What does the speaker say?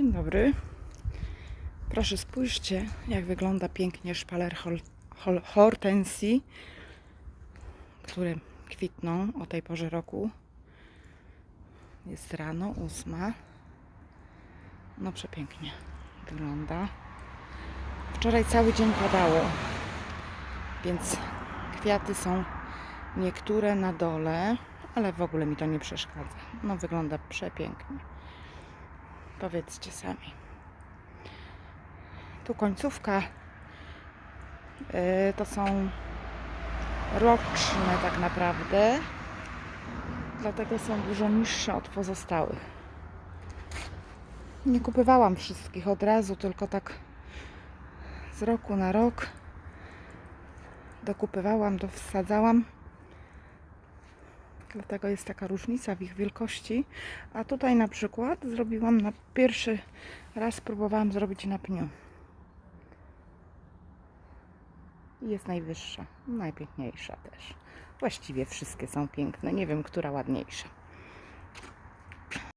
Dzień dobry. Proszę spójrzcie, jak wygląda pięknie szpaler hortensji, które kwitną o tej porze roku. Jest rano, ósma. No przepięknie wygląda. Wczoraj cały dzień padało, więc kwiaty są niektóre na dole, ale w ogóle mi to nie przeszkadza. No wygląda przepięknie. Powiedzcie sami. Tu końcówka yy, to są roczne tak naprawdę. Dlatego są dużo niższe od pozostałych. Nie kupywałam wszystkich od razu, tylko tak z roku na rok dokupywałam, dowsadzałam. Dlatego jest taka różnica w ich wielkości. A tutaj na przykład zrobiłam na pierwszy raz próbowałam zrobić na pniu. Jest najwyższa, najpiękniejsza też. Właściwie wszystkie są piękne. Nie wiem, która ładniejsza.